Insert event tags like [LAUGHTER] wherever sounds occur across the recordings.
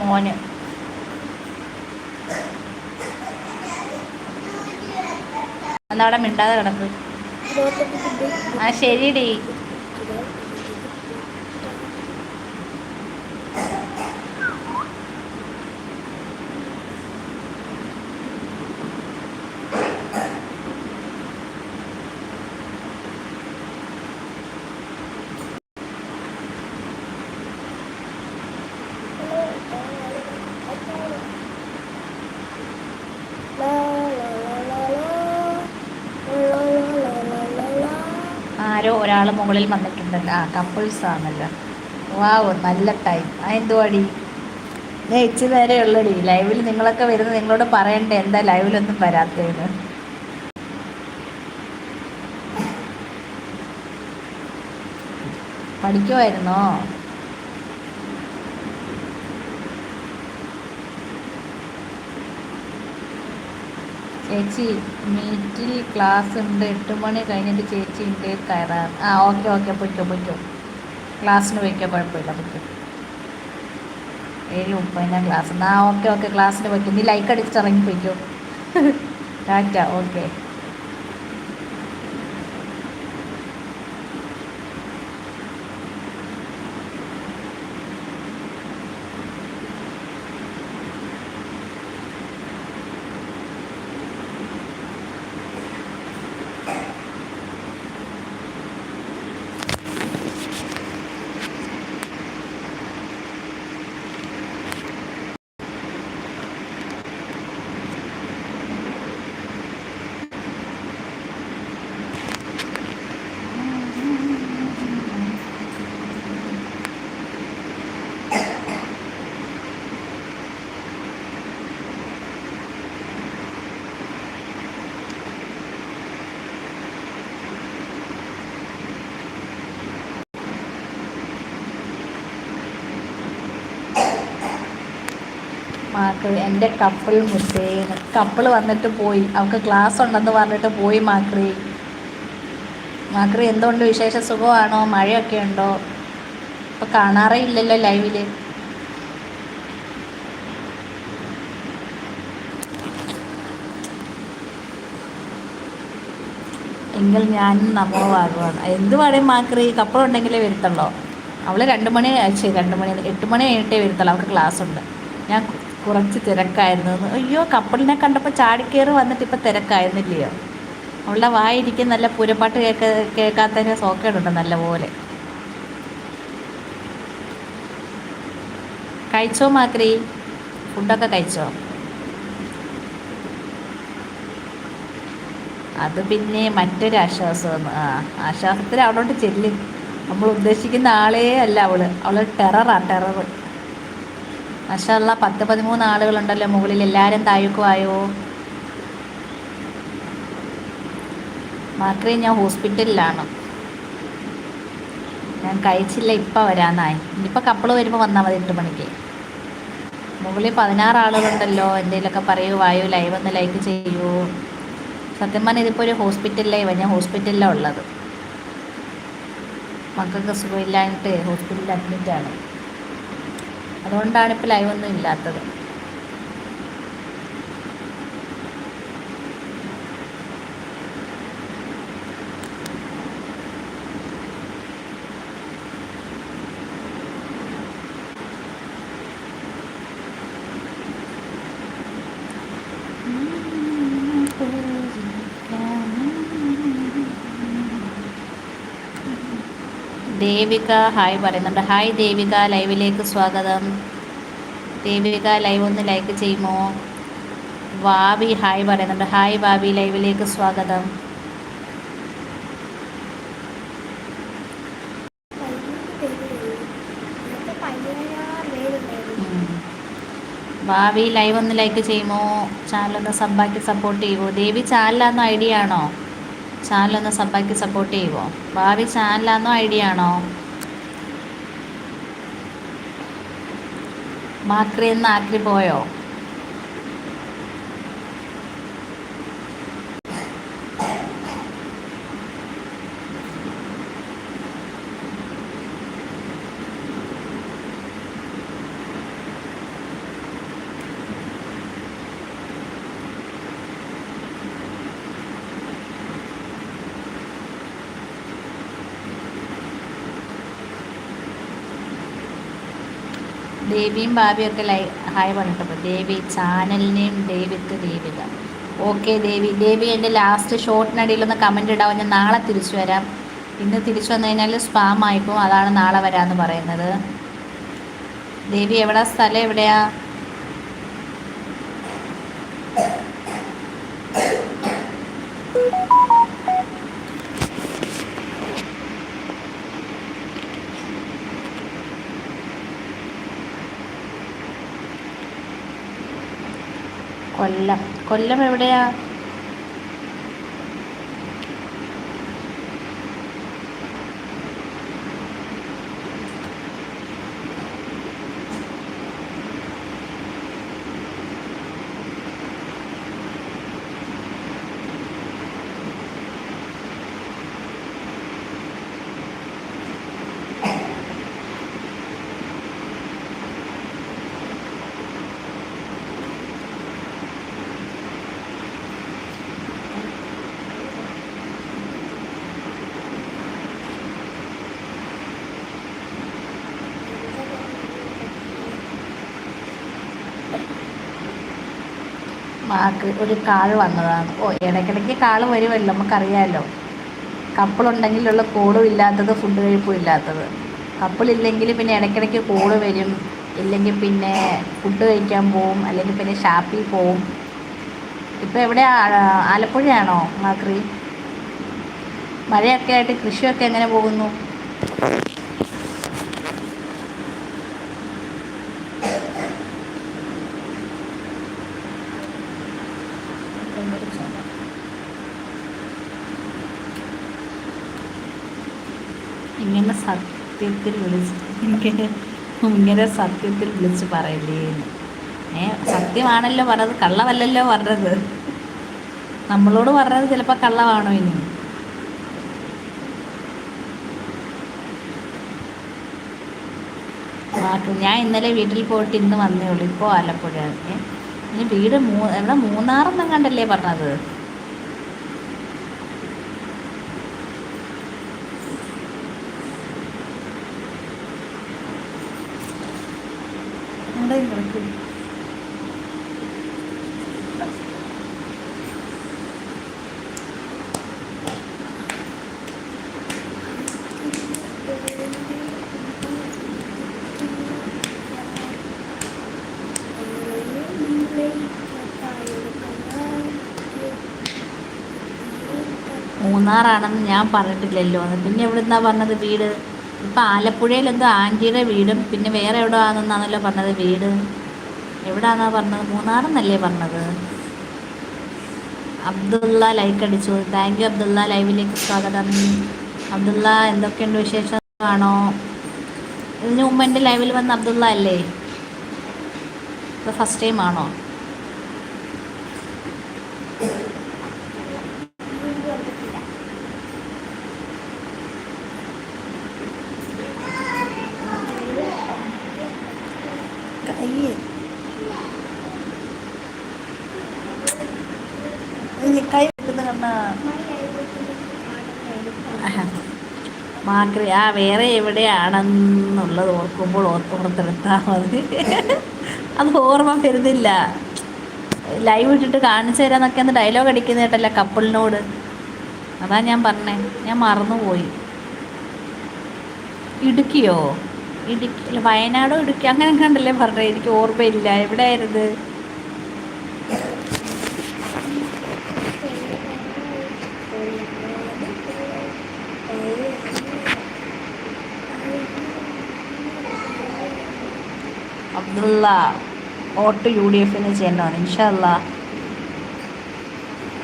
മോന്. എന്നവിടെ മിണ്ടാതെ കിടക്ക്. ആ ശരിടി. ഒരാൾ മുകളിൽ വന്നിട്ടുണ്ടല്ലോ. ആ കപ്പിൾസ് ആണല്ലോ. വാവ് നല്ല ടൈം ആ എന്തുവാടി? ഞാൻ ഇച്ചു നേരെ ഉള്ളടി. ലൈവിൽ നിങ്ങളൊക്കെ വരുന്ന നിങ്ങളോട് പറയണ്ടേ? എന്താ ലൈവിലൊന്നും വരാത്തേന്ന് പഠിക്കുമായിരുന്നോ ചേച്ചി മീറ്റിൽ ക്ലാസ് ഉണ്ട്. എട്ട് മണി കഴിഞ്ഞിട്ട് ചേച്ചി ഉണ്ട് കയറാൻ ആ ഓക്കെ ഓക്കെ പൊയ്ക്കോ പൊയ്ക്കോ. ക്ലാസ്സിന് പോയിക്കോ കുഴപ്പമില്ല പൊയ്ക്കോ. ഏഴ് മുപ്പതിനാ ക്ലാസ്. ആ ഓക്കെ ഓക്കെ ക്ലാസ്സിന് പോയിക്കോ. നീ ലൈക്ക് അടിച്ചിട്ട് ഇറങ്ങി പോയിക്കോ [LAUGHS] ടാറ്റ ഓക്കെ മാക്ക് എന്റെ കപ്പിൾ മുസേന്ന് കപ്പിൾ വന്നിട്ട് പോയി. അവൾക്ക് ക്ലാസ് ഉണ്ടെന്ന് പറഞ്ഞിട്ട് പോയി മാക്രി. മാക്രി എന്തുകൊണ്ട് വിശേഷ? സുഖമാണോ? മഴയൊക്കെ ഉണ്ടോ? ഇപ്പം കാണാറേ ഇല്ലല്ലോ ലൈവിൽ എങ്കിൽ ഞാൻ നമോവാകുവാണ്. എന്ത് പറയും മാക്രി കപ്പളുണ്ടെങ്കിലേ വരുത്തുള്ളൂ. അവൾ രണ്ട് മണി ശരി രണ്ട് മണി എട്ട് മണി കഴിഞ്ഞിട്ടേ വരുത്തുള്ളൂ. അവൾക്ക് ക്ലാസ് ഉണ്ട്. ഞാൻ കുറച്ച് തിരക്കായിരുന്നു അയ്യോ കപ്പലിനെ കണ്ടപ്പോൾ ചാടിക്കയറി വന്നിട്ട് ഇപ്പം തിരക്കായിരുന്നില്ലയോ? അവളുടെ വായിരിക്കും നല്ല പുരപ്പാട്ട് കേൾക്ക കേൾക്കാത്തതിന് സോക്കേടുണ്ട് നല്ല പോലെ കഴിച്ചോ മാക്രി? ഫുഡൊക്കെ കഴിച്ചോ? അത് പിന്നെ മറ്റൊരു ആശ്വാസമാണ്. ആ ആശ്വാസത്തിൽ അവളോട്ട് ചെല്ലും. നമ്മൾ ഉദ്ദേശിക്കുന്ന ആളേ അല്ല അവൾ. അവൾ ടെററാ ടെറർ മഷാല്ല പത്ത് പതിമൂന്ന് ആളുകളുണ്ടല്ലോ മുകളിൽ. എല്ലാവരും താഴേക്കുമായോ മാത്രമേ ഞാൻ ഹോസ്പിറ്റലിലാണ്. ഞാൻ കഴിച്ചില്ല ഇപ്പം വരാന്നായി ഇനിയിപ്പോൾ കപ്പിൾ വരുമ്പോൾ വന്നാൽ മതി എട്ട് മണിക്ക്. മുകളിൽ പതിനാറ് ആളുകളുണ്ടല്ലോ എന്തെങ്കിലുമൊക്കെ പറയൂ വായു ലൈവ് ഒന്ന് ലൈക്ക് ചെയ്യൂ. സത്യം പറഞ്ഞാൽ ഇതിപ്പോൾ ഒരു ഹോസ്പിറ്റൽ ലൈവാണ് ഞാൻ ഹോസ്പിറ്റലിലാണ് ഉള്ളത്. മക്കൾക്ക് സുഖമില്ലാഞ്ഞിട്ട് ഹോസ്പിറ്റലിൽ അഡ്മിറ്റാണ് അതുകൊണ്ടാണ് ഇപ്പോൾ ലൈവൊന്നും ഇല്ലാത്തത്. ദേവിക ഹായ് പറയുന്നുണ്ട്. ഹായ് ദേവിക ലൈവിലേക്ക് സ്വാഗതം. ദേവിക ലൈവ് ഒന്ന് ലൈക്ക് ചെയ്യുമോ? വാബി ഹായ് പറയുന്നുണ്ട്. ഹായ് വാബി ലൈവിലേക്ക് സ്വാഗതം. ഭാവി ലൈവ് ഒന്ന് ലൈക്ക് ചെയ്യുമോ? ചാനലൊന്ന് സബ്ബാക്കി സപ്പോർട്ട് ചെയ്യുമോ? ദേവി ചാനലാന്ന് ഐഡിയ ആണോ? ചാനലൊന്ന് സബ്ബാക്കി സപ്പോർട്ട് ചെയ്യുമോ ഭാവി ചാനലാന്നോ ഐഡിയ ആണോ? ബാക്കറി എന്ന് ആക്രി പോയോ? ദേവിയും ഭാവിയും ഒക്കെ ലൈ ഹായ് പറഞ്ഞിട്ടപ്പോൾ ദേവി ചാനലിനെയും ദേവിക്ക് ദേവിക. ഓക്കെ ദേവി ദേവി എന്റെ ലാസ്റ്റ് ഷോട്ടിനടിയിലൊന്ന് കമന്റ് ഇടാവും? ഞാൻ നാളെ തിരിച്ചു വരാം. ഇന്ന് തിരിച്ചു വന്നു കഴിഞ്ഞാൽ സ്പാം ആയിപ്പോൾ അതാണ് നാളെ വരാമെന്ന് പറയുന്നത്. ദേവി എവിടെ? സ്ഥലം എവിടെയാ? കൊല്ലം കൊല്ലം മാക്ക് ഒരു കാൾ വന്നതാണ്. ഓ ഇടയ്ക്കിടയ്ക്ക് കാൾ വരുമല്ലോ നമുക്കറിയാമല്ലോ കപ്പിളുണ്ടെങ്കിലുള്ള കോളും ഇല്ലാത്തത് ഫുഡ് കഴിപ്പും ഇല്ലാത്തത്. കപ്പിളില്ലെങ്കിൽ പിന്നെ ഇടയ്ക്കിടയ്ക്ക് കോൾ വരും. ഇല്ലെങ്കിൽ പിന്നെ ഫുഡ് കഴിക്കാൻ പോവും അല്ലെങ്കിൽ പിന്നെ ഷാപ്പിൽ പോവും. ഇപ്പോൾ എവിടെ ആലപ്പുഴയാണോ മാക്രി? മഴയൊക്കെ ആയിട്ട് കൃഷിയൊക്കെ എങ്ങനെ പോകുന്നു ഇങ്ങനെ സത്യത്തിൽ വിളിച്ച് ഇങ്ങനെ ഇങ്ങനെ സത്യത്തിൽ വിളിച്ച് പറയില്ലേ ഏ സത്യമാണല്ലോ പറഞ്ഞത് കള്ളമല്ലല്ലോ പറഞ്ഞത്. നമ്മളോട് പറഞ്ഞത് ചിലപ്പോൾ കള്ളമാണോ ഇനി? ഞാൻ ഇന്നലെ വീട്ടിൽ പോയിട്ട് ഇന്ന് വന്നേ ഉള്ളൂ ഇപ്പോൾ ആലപ്പുഴ ഇനി വീട് മൂ എവിടെ മൂന്നാറെന്നും കണ്ടല്ലേ പറഞ്ഞത് കിടക്കും മൂന്നാറാണെന്ന് ഞാൻ പറഞ്ഞിട്ടില്ലല്ലോ. എന്ന് പിന്നെ എവിടുന്നാ പറഞ്ഞത് വീട്? ഇപ്പം ആലപ്പുഴയിൽ എന്തോ ആന്റിയുടെ വീടും പിന്നെ വേറെ എവിടെ ആണെന്നാണല്ലോ പറഞ്ഞത് വീട്. എവിടാന്നാ പറഞ്ഞത്? മൂന്നാറെന്നല്ലേ പറഞ്ഞത്? അബ്ദുള്ള ലൈക്ക് അടിച്ചു. താങ്ക് യു അബ്ദുള്ള ലൈവിലേക്ക് സ്വാഗതം. അബ്ദുള്ള എന്തൊക്കെയുണ്ട് വിശേഷം ആണോ ഇതിന് മുമ്പ് എന്റെ ലൈവിൽ വന്ന അബ്ദുള്ള അല്ലേ? ഇപ്പോൾ ഫസ്റ്റ് ടൈം ആണോ? കൈ വെക്കുന്ന കണ്ണ മാക്രി ആ വേറെ എവിടെയാണെന്നുള്ളത് ഓർക്കുമ്പോൾ ഓർത്തോർത്തെടുത്താൽ മതി. അത് ഓർമ്മ വരുന്നില്ല. ലൈവ് ഇട്ടിട്ട് കാണിച്ചു തരാന്നൊക്കെ ഒന്ന് ഡയലോഗ് അടിക്കുന്ന കേട്ടല്ല കപ്പിളിനോട്. അതാ ഞാൻ പറഞ്ഞേ ഞാൻ മറന്നുപോയി. ഇടുക്കിയോ? ഇടുക്കി വയനാടോ ഇടുക്കി? അങ്ങനെ കണ്ടല്ലേ പറഞ്ഞേ എനിക്ക് ഓർമ്മയില്ല. എവിടെയായിരുന്നു? അബ്ദുള്ള വോട്ട് യു ഡി എഫിന് ചെയ്യണമെന്ന് ഇൻഷല്ല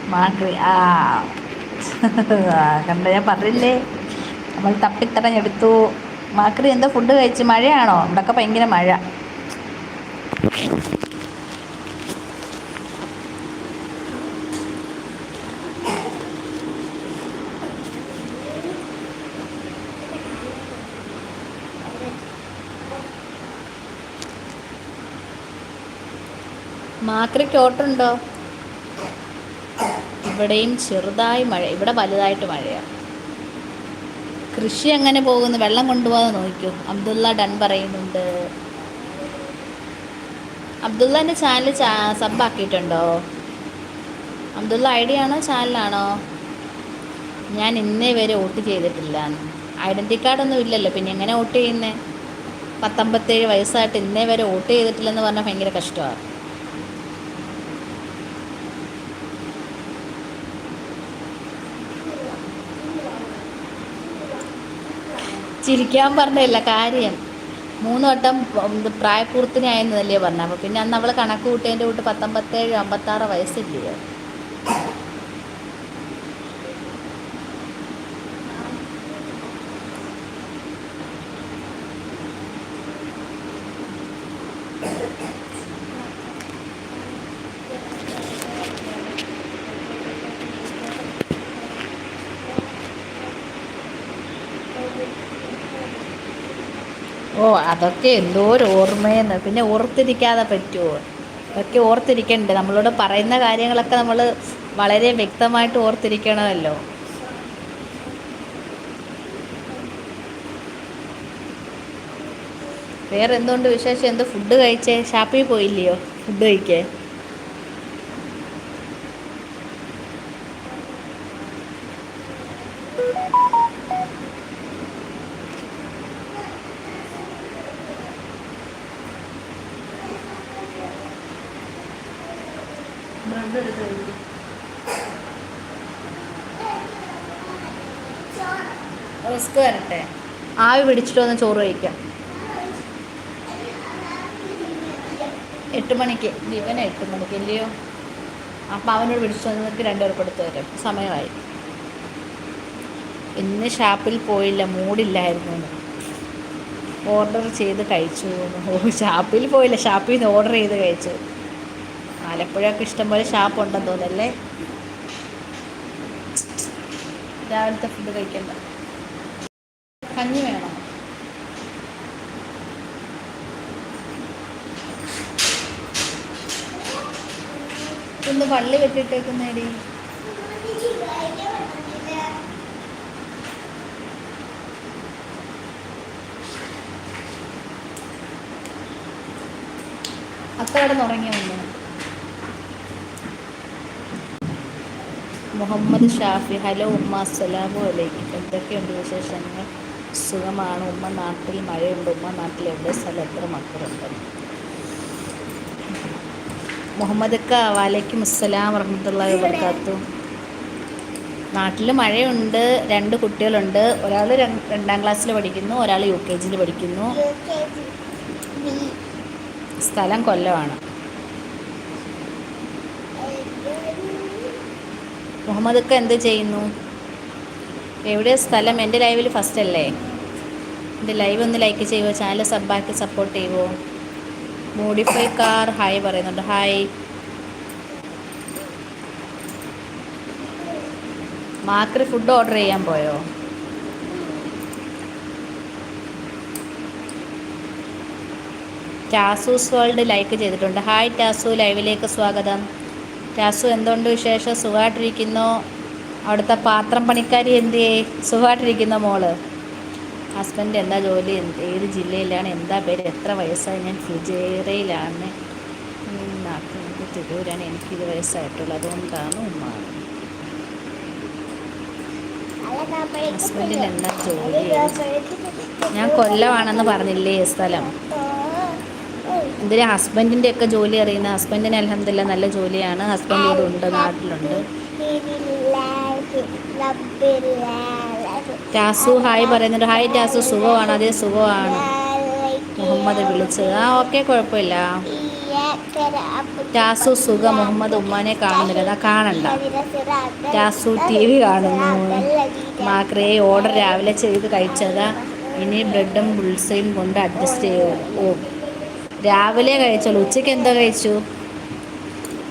മാക്രി ആ. കണ്ട ഞാൻ പറഞ്ഞില്ലേ? നമ്മൾ തപ്പിത്തടഞ്ഞെടുത്തു മാക്രി എന്താ ഫുഡ് കഴിച്ച് മഴയാണോ? ഇവിടെയൊക്കെ ഭയങ്കര മഴ. മാക്രിക്ക് ഓട്ടുണ്ടോ ഇവിടെയും ചെറുതായി മഴ. ഇവിടെ വലുതായിട്ട് മഴയാണ് കൃഷി എങ്ങനെ പോകുന്നു? വെള്ളം കൊണ്ടുപോകാൻ നോക്കൂ അബ്ദുള്ള ഡൺ പറയുന്നുണ്ട്. അബ്ദുള്ളന്റെ ചാനൽ സബ് ആക്കിയിട്ടുണ്ടോ? അബ്ദുള്ള ഐ ഡി ആണോ ചാനലാണോ? ഞാൻ ഇന്നേ വരെ വോട്ട് ചെയ്തിട്ടില്ല ഐഡന്റി കാർഡൊന്നും ഇല്ലല്ലോ. പിന്നെ എങ്ങനെ വോട്ട് ചെയ്യുന്നേ? പത്തൊമ്പത്തേഴ് വയസ്സായിട്ട് ഇന്നേ വരെ വോട്ട് ചെയ്തിട്ടില്ലെന്ന് പറഞ്ഞാൽ ഭയങ്കര കഷ്ടമാണ്. ചിരിക്കാൻ പറഞ്ഞല്ല കാര്യം. മൂന്ന് വട്ടം പ്രായപൂർത്തിനായെന്നല്ലേ പറഞ്ഞത് അപ്പോൾ പിന്നെ അന്ന് അവൾ കണക്ക് കൂട്ടിയതിന്റെ കൂട്ട് പത്തൊമ്പത്തേഴ് അമ്പത്താറ് വയസ്സില്ലയോ ഓ അതൊക്കെ എന്തോ ഒരു ഓർമ്മയെന്ന്. പിന്നെ ഓർത്തിരിക്കാതെ പറ്റുമോ അതൊക്കെ ഓർത്തിരിക്കണ്ടേ? നമ്മളോട് പറയുന്ന കാര്യങ്ങളൊക്കെ നമ്മൾ വളരെ വ്യക്തമായിട്ട് ഓർത്തിരിക്കണമല്ലോ. വേറെ എന്തുകൊണ്ട് വിശേഷം? എന്ത് ഫുഡ് കഴിച്ചേ? ഷാപ്പിൽ പോയില്ലയോ? ഫുഡ് കഴിക്കേ ആവി പിടിച്ചിട്ട് വന്ന് ചോറ് കഴിക്കാം. എട്ട് മണിക്ക്. ദിവന എട്ട് മണിക്ക് ഇല്ലയോ? അപ്പം അവനോട് വിളിച്ചു വന്നിട്ട് രണ്ടുപേർ കൊടുത്തു തരാം. സമയമായി. ഇന്ന് ഷാപ്പിൽ പോയില്ല മൂടില്ലായിരുന്നു ഓർഡർ ചെയ്ത് കഴിച്ചു ഓ ഷാപ്പിൽ പോയില്ല. ഷാപ്പിൽ നിന്ന് ഓർഡർ ചെയ്ത് കഴിച്ചു. ആലപ്പുഴയൊക്കെ ഇഷ്ടംപോലെ ഷാപ്പ് ഉണ്ടെന്ന് തോന്നല്ലേ രാവിലത്തെ ഫുഡ് കഴിക്കണ്ട. കഞ്ഞി വേണം. ഒന്ന് പള്ളി വെട്ടിട്ടേക്കുന്നേടി. അത്ത കിടന്നുറങ്ങി വന്നു. മുഹമ്മദ് ഷാഫി ഹലോ ഉമ്മ അസ്സലാമു അലൈക്കും. എന്തൊക്കെയുണ്ട് വിശേഷങ്ങൾ? സുഖമാണ്. ഉമ്മ നാട്ടിൽ മഴയുണ്ട്. ഉമ്മ നാട്ടിൽ എവിടെ സ്ഥലം? എത്ര മക്കളുണ്ട്? മുഹമ്മദ് ക വാലയ്ക്കും അസ്സലാം വർഹമത്തുള്ള വർക്കാത്തു നാട്ടിൽ മഴയുണ്ട്. രണ്ട് കുട്ടികളുണ്ട്. ഒരാൾ രണ്ടാം ക്ലാസ്സിൽ പഠിക്കുന്നു. ഒരാൾ യു കെ ജിയിൽ പഠിക്കുന്നു. സ്ഥലം കൊല്ലമാണ്. മുഹമ്മദ് എന്ത് ചെയ്യുന്നു? എവിടെ സ്ഥലം? എന്റെ ലൈവിൽ ഫസ്റ്റ് അല്ലേ? എന്റെ ലൈവ് ഒന്ന് ലൈക്ക് ചെയ്യുമോ ചാനൽ സബ്ബാക്കി സപ്പോർട്ട് ചെയ്യുമോ മോഡിഫൈ കാർ ഹായ് പറയുന്നുണ്ട്. ഹായ് മാക്രി ഫുഡ് ഓർഡർ ചെയ്യാൻ പോയോ? ടാസൂസ് വേൾഡ് ലൈക്ക് ചെയ്തിട്ടുണ്ട്. ഹായ് ടാസു ലൈവിലേക്ക് സ്വാഗതം. ടാസു എന്തുകൊണ്ട് വിശേഷം? സുഖമായിട്ടിരിക്കുന്നു അവിടുത്തെ പാത്രം പണിക്കാരി എന്തിയേ സുഖമായിട്ടിരിക്കുന്ന മോൾ. ഹസ്ബൻഡ് എന്താ ജോലി? ഏത് ജില്ലയിലാണ്? എന്താ പേര്? എത്ര വയസ്സായി? ഞാൻ ഫുജേറയിലാണ്. നാട്ടിൽ തിരൂരാണ്. എനിക്കിത് വയസ്സായിട്ടുള്ളത് അതുകൊണ്ടാണ് ഉമ്മ. ഹസ്ബൻഡിന് എന്താ ജോലി? ഞാൻ കൊല്ലമാണെന്ന് പറഞ്ഞില്ലേ സ്ഥലം? എന്തിനാ ഹസ്ബൻഡിന്റെ ഒക്കെ ജോലി അറിയുന്ന? ഹസ്ബൻഡിന് അലഹമില്ല നല്ല ജോലിയാണ്. ഹസ്ബൻഡ് ഇവിടെ ഉണ്ട് നാട്ടിലുണ്ട്. ടാസു ഹായ് പറയുന്നുണ്ട്. ഹായ് ടാസു. സുഖമാണ്? അതേ സുഖമാണ്. മുഹമ്മദ് വിളിച്ചത്. ആ ഓക്കെ കുഴപ്പമില്ല. ടാസു സുഖ. മുഹമ്മദ് ഉമ്മാനെ കാണുന്നില്ല. അതാ കാണണ്ട. ടാസു ടി വി കാണുന്നു. മാക്രേ ഓർഡർ രാവിലെ ചെയ്ത് കഴിച്ചതാ. ഇനി ബ്രെഡും ബുൾസയും കൊണ്ട് അഡ്ജസ്റ്റ് ചെയ്യുമോ ഓ രാവിലെ കഴിച്ചോളൂ. ഉച്ചയ്ക്ക് എന്തോ കഴിച്ചു?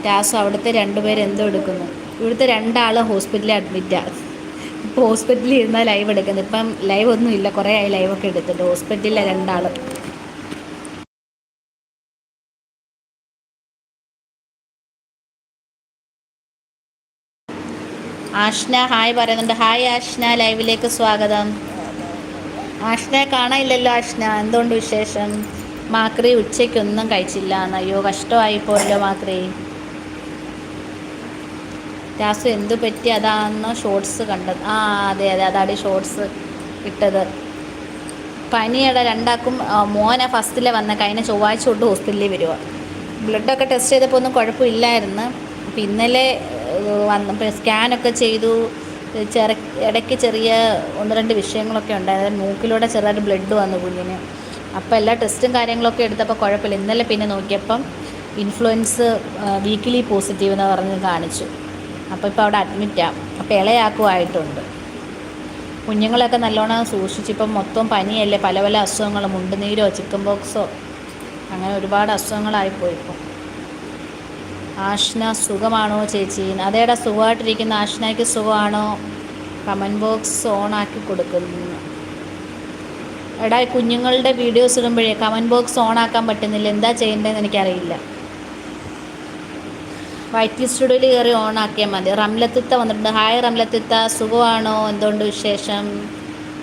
ടാസു അവിടുത്തെ രണ്ടുപേരെന്തോ എടുക്കുന്നു. ഇവിടുത്തെ രണ്ടാൾ ഹോസ്പിറ്റലിൽ അഡ്മിറ്റാണ് ഇപ്പോൾ ഹോസ്പിറ്റലിൽ ഇരുന്നാൽ ലൈവ് എടുക്കുന്നത്. ഇപ്പം ലൈവ് ഒന്നും ഇല്ല. കുറേ ആയി ലൈവൊക്കെ എടുത്തിട്ട് ഹോസ്പിറ്റലിലെ രണ്ടാൾ ആഷ്ന ഹായ് പറയുന്നുണ്ട്. ഹായ് ആഷ്ന. ലൈവിലേക്ക് സ്വാഗതം. ആഷ്നയെ കാണാനില്ലല്ലോ ആഷ്ന. എന്തുകൊണ്ട് വിശേഷം? മാക്രി ഉച്ചയ്ക്കൊന്നും കഴിച്ചില്ല. അയ്യോ കഷ്ടമായിപ്പോയല്ലോ മാക്രി. രാസു എന്തു പറ്റി അതാണെന്നോ ഷോർട്സ് കണ്ടത്. ആ അതെ അതെ അതാണ് ഷോർട്സ് ഇട്ടത്. പനിയുടെ രണ്ടാക്കും മോനെ ഫസ്റ്റിലെ വന്ന കഴിഞ്ഞ ചൊവ്വാഴ്ച തൊട്ട് ഹോസ്പിറ്റലിൽ വരിക ബ്ലഡൊക്കെ ടെസ്റ്റ് ചെയ്തപ്പോൾ ഒന്നും കുഴപ്പമില്ലായിരുന്നു. അപ്പം ഇന്നലെ വന്ന് സ്കാനൊക്കെ ചെയ്തു. ചെറ ഇടയ്ക്ക് ചെറിയ ഒന്ന് രണ്ട് വിഷയങ്ങളൊക്കെ ഉണ്ടായിരുന്നു. മൂക്കിലൂടെ ചെറുതായിട്ട് ബ്ലഡ് വന്നു കുഞ്ഞിന്. അപ്പോൾ എല്ലാ ടെസ്റ്റും കാര്യങ്ങളൊക്കെ എടുത്തപ്പോൾ കുഴപ്പമില്ല. ഇന്നലെ പിന്നെ നോക്കിയപ്പം ഇൻഫ്ലുവൻസ് വീക്കിലി പോസിറ്റീവ് എന്ന് പറഞ്ഞ് കാണിച്ചു. അപ്പോൾ ഇപ്പോൾ അവിടെ അഡ്മിറ്റാണ് അപ്പോൾ ഇളയാക്കുമായിട്ടുണ്ട് കുഞ്ഞുങ്ങളൊക്കെ നല്ലോണം സൂക്ഷിച്ചിപ്പം മൊത്തം പനിയല്ലേ? പല പല അസുഖങ്ങളും മുണ്ടുനീരോ ചിക്കൻ ബോക്സോ അങ്ങനെ ഒരുപാട് അസുഖങ്ങളായിപ്പോയി ഇപ്പം. ആഷ്ന സുഖമാണോ ചേച്ചി? അതേടാ സുഖമായിട്ടിരിക്കുന്ന ആഷ്നയ്ക്ക് സുഖമാണോ? കമന്റ് ബോക്സ് ഓണാക്കി കൊടുക്കുന്നു. എടാ കുഞ്ഞുങ്ങളുടെ വീഡിയോസ് ഇടുമ്പോഴേ കമന്റ് ബോക്സ് ഓണാക്കാൻ പറ്റുന്നില്ല. എന്താ ചെയ്യേണ്ടതെന്ന് എനിക്കറിയില്ല. വൈറ്റ് സ്റ്റുഡിയോയിൽ കയറി ഓൺ ആക്കിയാൽ മതി. റംലത്തിത്ത വന്നിട്ടുണ്ട്. ഹായ് റംലത്തിത്ത. സുഖമാണോ? എന്തുകൊണ്ട് വിശേഷം?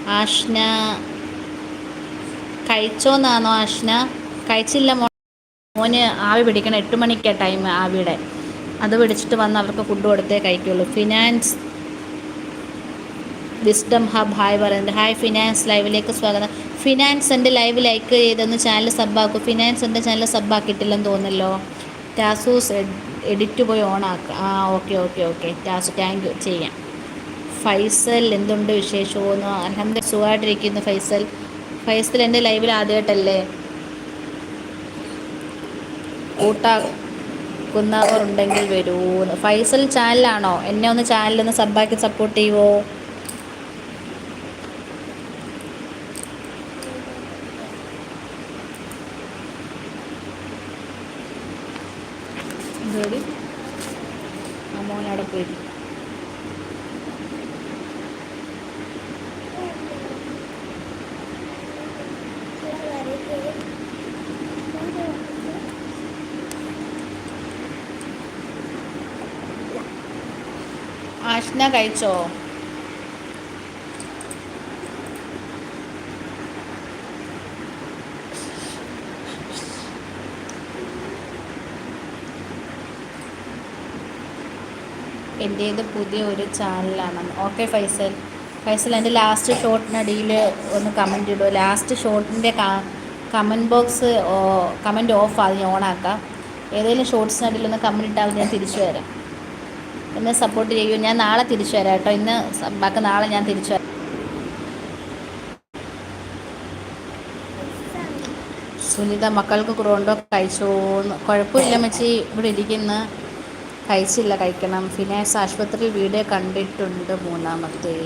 ആഷ്ന. കഴിച്ചോന്നാണോ ആഷ്ന? കഴിച്ചില്ല മോന് ആവി പിടിക്കണം. എട്ട് മണിക്കാ ടൈം ആവിയുടെ. അത് പിടിച്ചിട്ട് വന്ന് അവർക്ക് ഫുഡ് കൊടുത്തേ കഴിക്കുള്ളൂ. ഫിനാൻസ് വിസ്ഡം ഹബ് ഹായ് പറയുന്നുണ്ട്. ഹായ് ഫിനാൻസ് ലൈവിലേക്ക് സ്വാഗതം. ഫിനാൻസ് എന്റെ ലൈവ് ലൈക്ക് ചെയ്തൊന്ന് ചാനൽ സബ്ബാക്കും ഫിനാൻസ് എന്റെ ചാനൽ സബ്ബാക്കിയിട്ടില്ലെന്ന് തോന്നല്ലോ ടാസൂസ് എഡിറ്റ് പോയി ഓണാക്കുക ആ okay okay okay. Tas thank you ചെയ്യാം. ഫൈസൽ എന്തുണ്ട് വിശേഷമോന്ന് അലഹമ്മദ് സുഖമായിട്ടിരിക്കുന്നു ഫൈസൽ. ഫൈസൽ എന്റെ ലൈവിൽ ആദ്യമായിട്ടല്ലേ? കൂട്ടാക്കുന്നവർ ഉണ്ടെങ്കിൽ വരൂ ഫൈസൽ ചാനലാണോ എന്നെ ഒന്ന് ചാനലൊന്ന് സബ്ബാക്കി സപ്പോർട്ട് ചെയ്യുമോ ജോലി ആ മോൻ അവിടെ പോയി ആഷ്ന കഴിച്ചോ? എന്റേത് പുതിയ ഒരു ചാനലാണ് ഓക്കെ ഫൈസൽ. ഫൈസൽ എന്റെ ലാസ്റ്റ് ഷോട്ടിനടിയിൽ ഒന്ന് കമന്റ് ഇടുമോ ലാസ്റ്റ് ഷോട്ടിന്റെ കമന്റ് ബോക്സ് കമന്റ് ഓഫ് ആദ്യം ഓണാക്കാം ഏതെങ്കിലും ഷോർട്സിനടിയിൽ ഒന്ന് കമന്റ് ഇട്ടാൽ ഞാൻ തിരിച്ചു വരാം. എന്നെ സപ്പോർട്ട് ചെയ്യൂ. ഞാൻ നാളെ തിരിച്ചു വരാം കേട്ടോ. ഇന്ന് ബാക്കി നാളെ ഞാൻ തിരിച്ചു വരാം. സുനിത മക്കൾക്ക് കുറവുണ്ടോ? കഴിച്ചോന്ന്. കുഴപ്പമില്ല മച്ചി. ഇവിടെ ഇരിക്കുന്ന. കഴിച്ചില്ല കഴിക്കണം. ഫിനാൻസ് ആശുപത്രിയിൽ വീഡിയോ കണ്ടിട്ടുണ്ട് മൂന്നാമത്തെ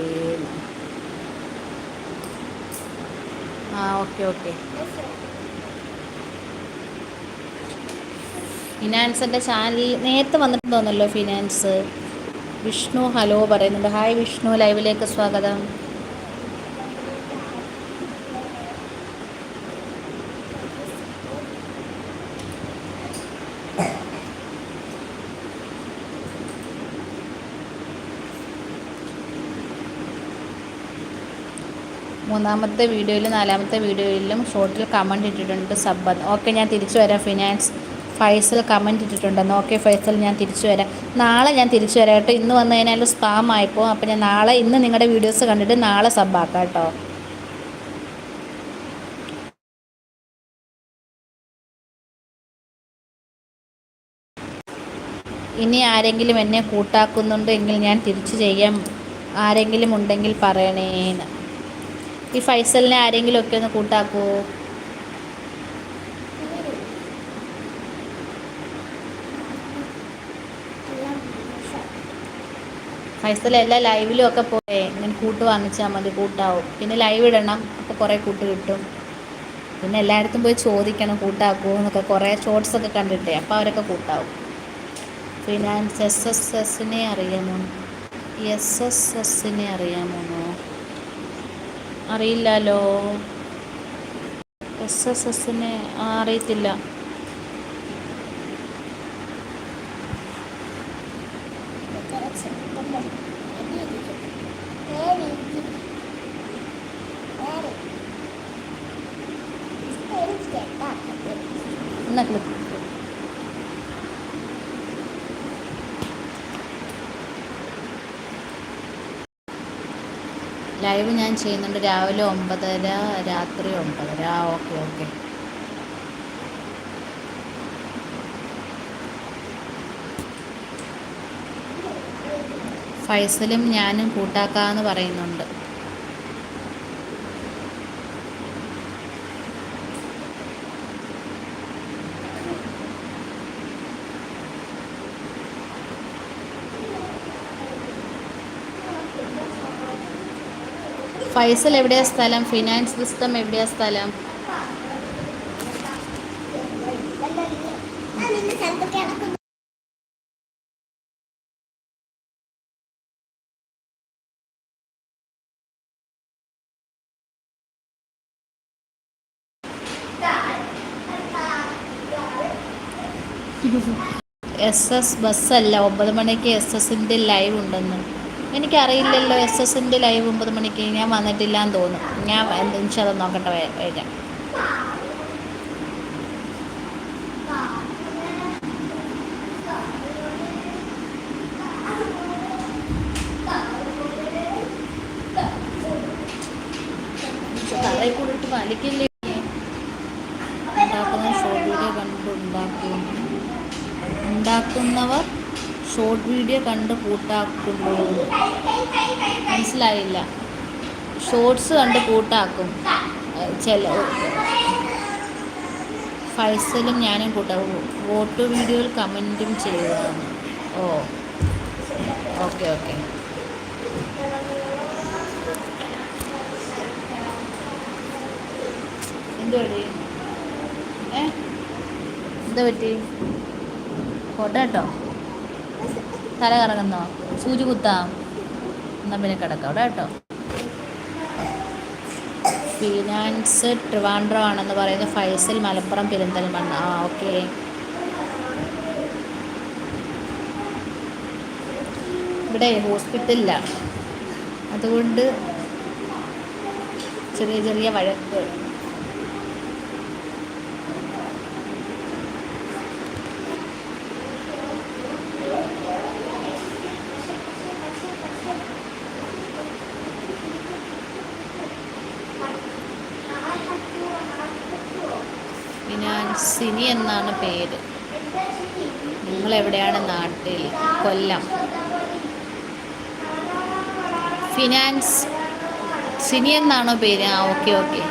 ആ ഓക്കെ ഓക്കെ. ഫിനാൻസിന്റെ ചാനൽ നേരത്തെ വന്നിട്ട് തോന്നല്ലോ ഫിനാൻസ്? വിഷ്ണു ഹലോ പറയുന്നുണ്ട്. ഹായ് വിഷ്ണു ലൈവിലേക്ക് സ്വാഗതം. മൂന്നാമത്തെ വീഡിയോയിലും നാലാമത്തെ വീഡിയോയിലും ഷോർട്ടിൽ കമന്റ് ഇട്ടിട്ടുണ്ട് സബ്ബ ഓക്കെ ഞാൻ തിരിച്ചു വരാം. ഫിനാൻസ് ഫൈസൽ കമന്റ് ഇട്ടിട്ടുണ്ടെന്ന് ഓക്കെ ഫൈസൽ ഞാൻ തിരിച്ചു വരാം. നാളെ ഞാൻ തിരിച്ചു വരാം കേട്ടോ. ഇന്ന് വന്നു കഴിഞ്ഞാൽ സ്പാം ആയിപ്പോൾ അപ്പോൾ ഞാൻ നാളെ ഇന്ന് നിങ്ങളുടെ വീഡിയോസ് കണ്ടിട്ട് നാളെ സബ്ബാക്കാം കേട്ടോ. ഇനി ആരെങ്കിലും എന്നെ കൂട്ടാക്കുന്നുണ്ട് എങ്കിൽ ഞാൻ തിരിച്ചു ചെയ്യാം. ആരെങ്കിലും ഉണ്ടെങ്കിൽ പറയണേന്ന്. ഈ ഫൈസലിനെ ആരെങ്കിലുമൊക്കെ ഒന്ന് കൂട്ടാക്കൂ. ഫൈസൽ എല്ലാ ലൈവിലും ഒക്കെ പോയേ ഇങ്ങനെ കൂട്ട് വാങ്ങിച്ചാൽ മതി കൂട്ടാവും. പിന്നെ ലൈവ് ഇടണം അപ്പോൾ കുറേ കൂട്ട് കിട്ടും. പിന്നെ എല്ലായിടത്തും പോയി ചോദിക്കണം കൂട്ടാക്കൂ എന്നൊക്കെ കുറേ ഷോർട്സ് ഒക്കെ കണ്ടിട്ടേ അപ്പോൾ അവരൊക്കെ കൂട്ടാവും. ഫിനാൻസ് എസ് എസ് എസിനെ അറിയാമോ? എസ് എസ് എസിനെ അറിയാമോ? അറിയില്ലല്ലോ എസ് എസ് എസിനെ അറിയത്തില്ല എന്നാ ക്ലിക്ക് ലൈവ് ഞാൻ ചെയ്യുന്നുണ്ട് രാവിലെ ഒമ്പതര രാത്രി ഒമ്പതര. ആ ഓക്കെ ഓക്കെ. ഫൈസലും ഞാനും കൂട്ടാക്കാന്ന് പറയുന്നുണ്ട്. ഫൈസൽ എവിടെയാ സ്ഥലം? ഫിനാൻസ് സിസ്റ്റം എവിടെയാ സ്ഥലം? എസ് എസ് ബസ്സല്ല ഒമ്പത് മണിക്ക് എസ് എസിന്റെ ലൈവ് ഉണ്ടെന്ന്. എനിക്കറിയില്ലല്ലോ എസ് എസിന്റെ ലൈവ് ഒമ്പത് മണിക്ക് ഞാൻ വന്നിട്ടില്ല എന്ന് തോന്നും. ഞാൻ എന്താ നോക്കട്ടെ വൈകാം വീഡിയോ കണ്ട് ഉണ്ടാക്കുന്നവർ ഷോർട്ട് വീഡിയോ കണ്ട് കൂട്ടാക്കുന്നു മനസ്സിലായില്ല. ഷോർട്സ് കണ്ട് കൂട്ടാക്കും. ചില ഫൈസലും ഞാനും കൂട്ടാക്കും. വോട്ട് വീഡിയോയിൽ കമന്റും ചെയ്യുന്നു ഓ ഓക്കെ ഓക്കെ. എന്തുപറ്റി എന്ത് പറ്റി? ഫോട്ടോ കേട്ടോ തല കറങ്ങുന്നോ സൂചി കുത്താം. എന്നാൽ പിന്നെ കിടക്കാം. അവിടെ കേട്ടോ. ഫിനാൻസ് ട്രിവാൻഡ്രം ആണെന്ന് പറയുന്നത് ഫൈസൽ മലപ്പുറം പെരിന്തൽമണ്ണ. ആ ഓക്കെ ഇവിടെ ഹോസ്പിറ്റലില്ല അതുകൊണ്ട് ചെറിയ ചെറിയ വഴക്ക്. ഫിനാൻസിനി എന്നാണ് പേര്. നിങ്ങൾ എവിടെയാണ് നാട്ടിൽ? കൊല്ലം. ഫിനാൻസ് സിനി എന്നാണോ പേര്? ആ ഓക്കെ ഓക്കെ.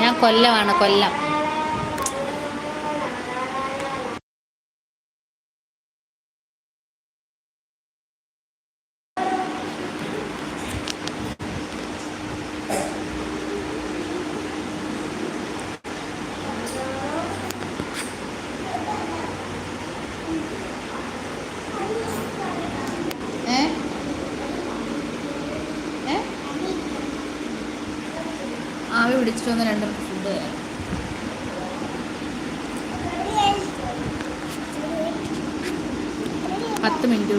ഞാൻ കൊല്ലമാണ് കൊല്ലം ഏ ഏ ആവി പിടിച്ചിട്ട് വന്ന് രണ്ടു ഫുഡ് പത്ത് മിനിറ്റ്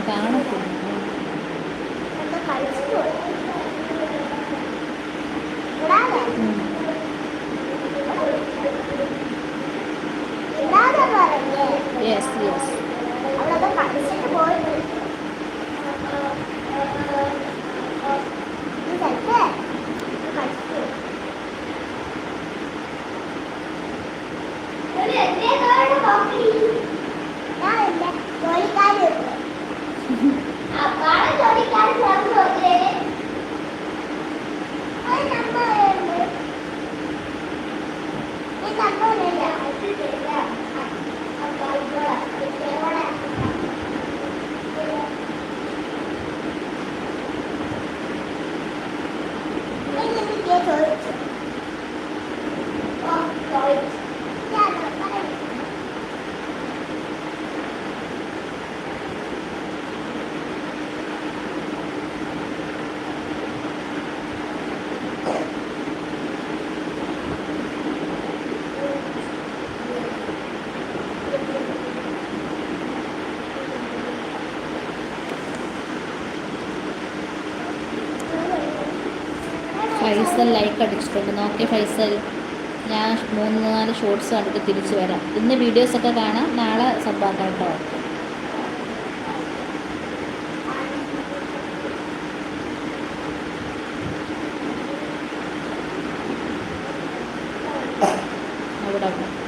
കുഞ്ഞായിരിക്കും ലൈക്ക് അടിച്ചിട്ടുണ്ട്. നോക്കി ഫൈസൽ. ഞാൻ മൂന്ന് നാല് ഷോർട്സ് കണ്ടിട്ട് തിരിച്ചു വരാം. ഇന്ന് വീഡിയോസൊക്കെ കാണാം. നാളെ സബ്ബാക്കാം കേട്ടോ. അവിടെ.